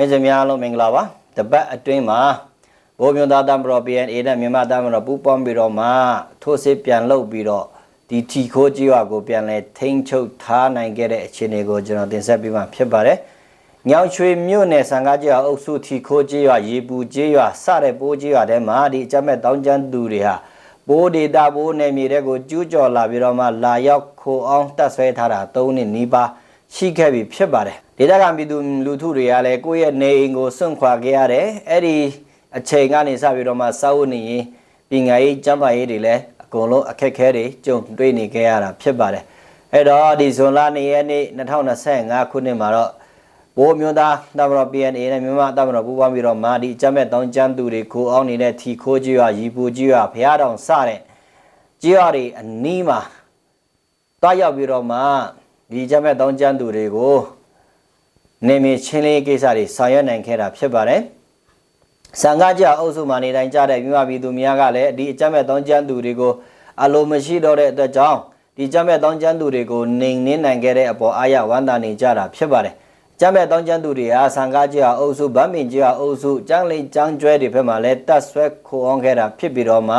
မင်းစများလုံးမင်္ဂလာပါတပတ်အတွင်းမှာဘိုးမျိုးသားတမတော် PNA နဲ့မြန်မာတမတော်ပူးပေါင်းပြီးတော့မှထိုးစစ်ပြန်လုပ်ပြီးတော့ဒီထီခိုးကြီးရွာကိုပြန်လဲထိန်းချုပ်ထားနိုင်ခဲ့တဲ့အခြေအနေကိုကျွန်တော်တင်ဆက်ပေးမှာဖြစ်ပါတယ်ညောင်ရွှေမြို့နယ်စံကားကြီးရွာအုပ်စုထီခိုးကြီးရွာရေပူကြီးရွာစတဲ့ပိုးကြီးရွာထဲမှာဒီအကြမ်းမဲ့တောင်းကျမ်းသူတွေဟာဘိုးဒေတာဘိုးနယ်မြေတဲ့ကိုကျူးကျော်လာပြီးတော့မှလာရောက်ခိုအောင်တက်ဆွဲထားတာ၃နှစ်နီးပါး ရှိခဲ့ပြီဖြစ်ပါတယ်ဒေတာကပြည်သူလူထုတွေကလည်းကိုယ့်ရဲ့နေအိမ်ကိုစွန့်ခွာခဲ့ရတယ်အဲ့ဒီအချိန်ကနေစပြီးတော့မှစာဝတ်နေရင်ပညာရေးကျန်းမာရေးတွေလည်းအကုန်လုံးအခက်အခဲတွေကြုံတွေ့နေခဲ့ရတာဖြစ်ပါတယ်အဲ့တော့ဒီဇွန်လ2ရက်နေ့2025ခုနှစ်မှာတော့ဘိုးမျိုးသားတမတော် PNA နဲ့မြန်မာတမတော်ပူးပေါင်းပြီးတော့မာဒီအကြမ်းမဲ့တောင်းကျမ်းသူတွေကိုအောင်းနေတဲ့ထီခိုးကြီးရွာရီပူကြီးရွာဖျားတောင်စတဲ့ကြီးရွာတွေအနီးမှာတွားရောက်ပြီးတော့မှ ဒီအကြမ်းမဲ့တောင်းကျမ်းသူတွေကိုနေမင်းချင်းလေးကိစ္စတွေဆောင်ရွက်နိုင်ခဲ့တာဖြစ်ပါတယ်။စံကားကြအုပ်စုမှနေတိုင်းကြတဲ့မြို့ပြည်သူများကလည်းဒီအကြမ်းမဲ့တောင်းကျမ်းသူတွေကိုအလိုမရှိတော့တဲ့အတွက်ကြောင့်ဒီအကြမ်းမဲ့တောင်းကျမ်းသူတွေကိုနှိမ်နင်းနိုင်ခဲ့တဲ့အပေါ်အာရဝမ်းသာနေကြတာဖြစ်ပါတယ်။အကြမ်းမဲ့တောင်းကျမ်းသူတွေဟာစံကားကြအုပ်စုဗတ်မင်ကြအုပ်စုကျန်းလိန်ကျန်းကျွဲတွေဘက်မှလည်းတတ်ဆွဲခိုအောင်ခဲ့တာဖြစ်ပြီးတော့မှ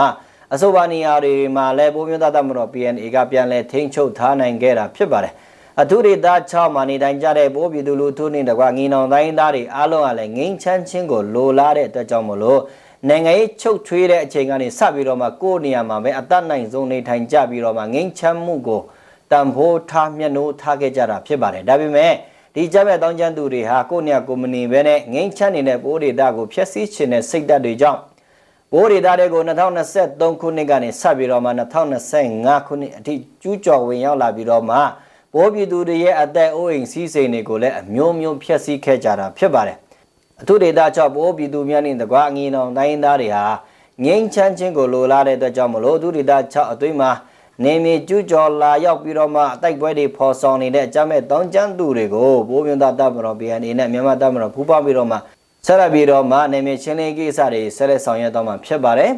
အဆိုပါနေရာတွေမှာလည်းပိုးမျိုးသားသမတော် PNA ကပြန်လဲထိန်းချုပ်ထားနိုင်ခဲ့တာဖြစ်ပါတယ်။ အထူးဒေသ6မှာနေတိုင်းကြတဲ့ပိုးပြည်သူလူထုနဲ့တကွာငင်းအောင်တိုင်းသားတွေအားလုံးကလည်းငင်းချမ်းချင်းကိုလိုလားတဲ့အတွက်ကြောင့်မလို့နိုင်ငံရေးချုပ်ထွေးတဲ့အချိန်ကနေစပြီးတော့မှကိုယ့်နေရာမှာပဲအသက်နိုင်ဆုံးနေထိုင်ကြပြီးတော့မှငင်းချမ်းမှုကိုတန်ဖိုးထားမျက်နှိုးထားခဲ့ကြတာဖြစ်ပါတယ်ဒါပေမဲ့ဒီကြမ်းမဲ့တောင်းကျမ်းသူတွေဟာကိုယ့်နေရာကိုမနေဘဲနဲ့ငင်းချမ်းနေတဲ့ပိုးဒေသကိုဖျက်ဆီးခြင်းနဲ့စိတ်ဓာတ်တွေကြောင့်ဘိုးဒေတာတွေကို2023ခုနှစ်ကနေစပြီးတော့မှ2025ခုနှစ်အထိကျူးကျော်ဝင်ရောက်လာပြီးတော့မှ ဘိုးပြည်သူတွေရဲ့အသက်အိုးအိမ်စီးစိမ်တွေကိုလည်းအမျိုးမျိုးဖျက်ဆီးခဲ့ကြတာဖြစ်ပါတယ်အထူးဒေတာကြောင့်ဘိုးပြည်သူများနဲ့တကွာအငင်းအောင်တိုင်းသားတွေဟာငိမ့်ချမ်းချင်းကိုလိုလားတဲ့အတွက်ကြောင့်မလို့အထူးဒေတာ6အတွင်းမှာနေမီကျူးကျော်လာရောက်ပြီးတော့မှအတိုက်ပွဲတွေဖော်ဆောင်နေတဲ့အကြမ်းမဲ့တောင်းကျမ်းသူတွေကိုဘိုးမြတ်တပ်မတော် BNA နဲ့မြန်မာတပ်မတော်ပူးပေါင်းပြီးတော့မှဆက်လက်ပြီးတော့မှနေမီချင်းလေးကိစ္စတွေဆက်လက်ဆောင်ရွက်တော့မှာဖြစ်ပါတယ်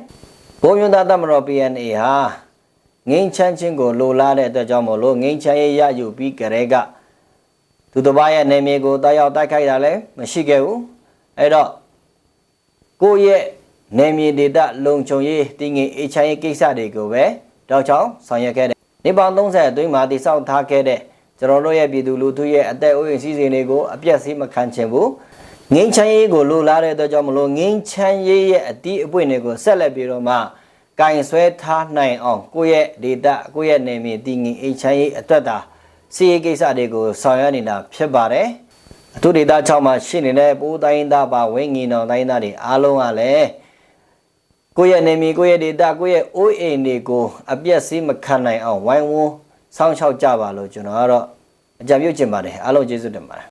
ဘိုးမြတ်တပ်မတော် BNA ဟာ ငိမ့်ချမ်းချင်းကိုလိုလားတဲ့အတွက်ကြောင့်မလို့ငိမ့်ချမ်းရေးရယူပြီးကြတဲ့ကသူတစ်ပါးရဲ့နေမီကိုတားရောက်တိုက်ခိုက်တာလည်းမရှိခဲ့ဘူးအဲ့တော့ကိုယ့်ရဲ့နေမီဒေတာလုံခြုံရေးတည်ငြိမ်အေးချမ်းရေးကိစ္စတွေကိုပဲတောက်ချောင်းဆောင်ရွက်ခဲ့တယ်။နေပေါင်း30အတွင်းမှာတိစောက်ထားခဲ့တဲ့ကျွန်တော်တို့ရဲ့ပြည်သူလူထုရဲ့အသက်အိုးအိမ်စီးစိမ်တွေကိုအပြတ်စီးမခံချင်ဘူး။ငိမ့်ချမ်းရေးကိုလိုလားတဲ့အတွက်ကြောင့်မလို့ငိမ့်ချမ်းရေးရဲ့အတီးအပွင့်တွေကိုဆက်လက်ပြီးတော့မှ ကင်ဆွဲထားနိုင်အောင်ကိုယ့်ရဲ့ဒေတာကိုယ့်ရဲ့နေမီတည်ငြိမ်အေးချမ်းရေးအတွက်တာစီရေးကိစ္စတွေကိုဆောင်ရွက်နေတာဖြစ်ပါတယ်။အထူးဒေတာ6မှာရှိနေတဲ့ပိုးတိုင်းသားပါဝင်းငီနောင်တိုင်းသားတွေအားလုံးကလည်းကိုယ့်ရဲ့နေမီကိုယ့်ရဲ့ဒေတာကိုယ့်ရဲ့အိုးအိမ်တွေကိုအပြက်စီးမခံနိုင်အောင်ဝိုင်းဝန်းစောင့်ရှောက်ကြပါလို့ကျွန်တော်ကတော့အကြံပြုချင်ပါတယ်အားလုံးကျေးဇူးတင်ပါတယ်